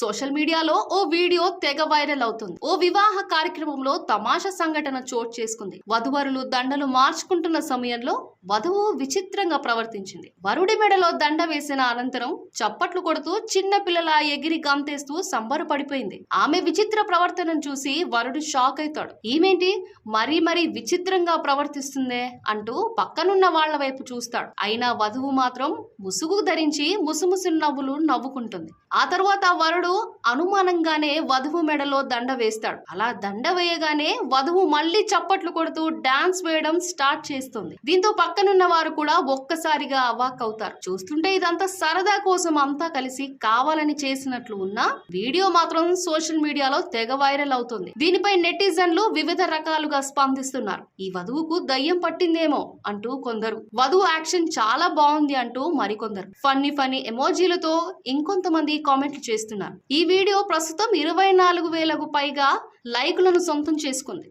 Social మీడియాలో ఓ video తెగ viral అవుతుంది. ఓ వివాహ కార్యక్రమంలో తమాషా సంఘటన చోటు చేసుకుంది. వధువరులు దండలు మార్చుకుంటున్న సమయంలో వధువు విచిత్రంగా ప్రవర్తించింది. వరుడి మెడలో దండ వేసిన అనంతరం చప్పట్లు కొడుతూ చిన్న పిల్లల ఎగిరి గంతేస్తూ సంబరపడిపోయింది ఆమె విచిత్ర ప్రవర్తనను చూసి వరుడు షాక్ అవుతాడు. ఈమెంటి? మరీ మరీ విచిత్రంగా ప్రవర్తిస్తుందే? అంటూ పక్కనున్న వాళ్ళ వైపు చూస్తాడు. అయినా వధువు మాత్రం ముసుగు ధరించి ముసుముసు నవ్వులు నవ్వుకుంటుంది. ఆ తర్వాత వరుడు అనుమానంగానే వధువు మెడలో దండ వేస్తాడు. అలా దండ వేయగానే వధువు మళ్ళీ చప్పట్లు కొడుతూ డాన్స్ వేయడం స్టార్ట్ చేస్తుంది. దీంతో పక్కనున్న వారు కూడా ఒక్కసారిగా అవాక్ అవుతారు. చూస్తుంటే ఇదంతా సరదా కోసం అంతా కలిసి కావాలని చేసినట్లు ఉన్నా వీడియో మాత్రం సోషల్ మీడియాలో తెగ వైరల్ అవుతుంది. దీనిపై నెటిజన్లు వివిధ రకాలుగా స్పందిస్తున్నారు. ఈ వధువుకు దయ్యం పట్టిందేమో అంటూ కొందరు. వధువు యాక్షన్ చాలా బాగుంది అంటూ మరికొందరు. ఫన్నీ ఫన్నీ ఎమోజీలతో ఇంకొంతమంది కామెంట్లు చేస్తున్నారు. ఈ వీడియో ప్రస్తుతం ఇరవై నాలుగు వేలకు పైగా లైకులను సొంతం చేసుకుంది.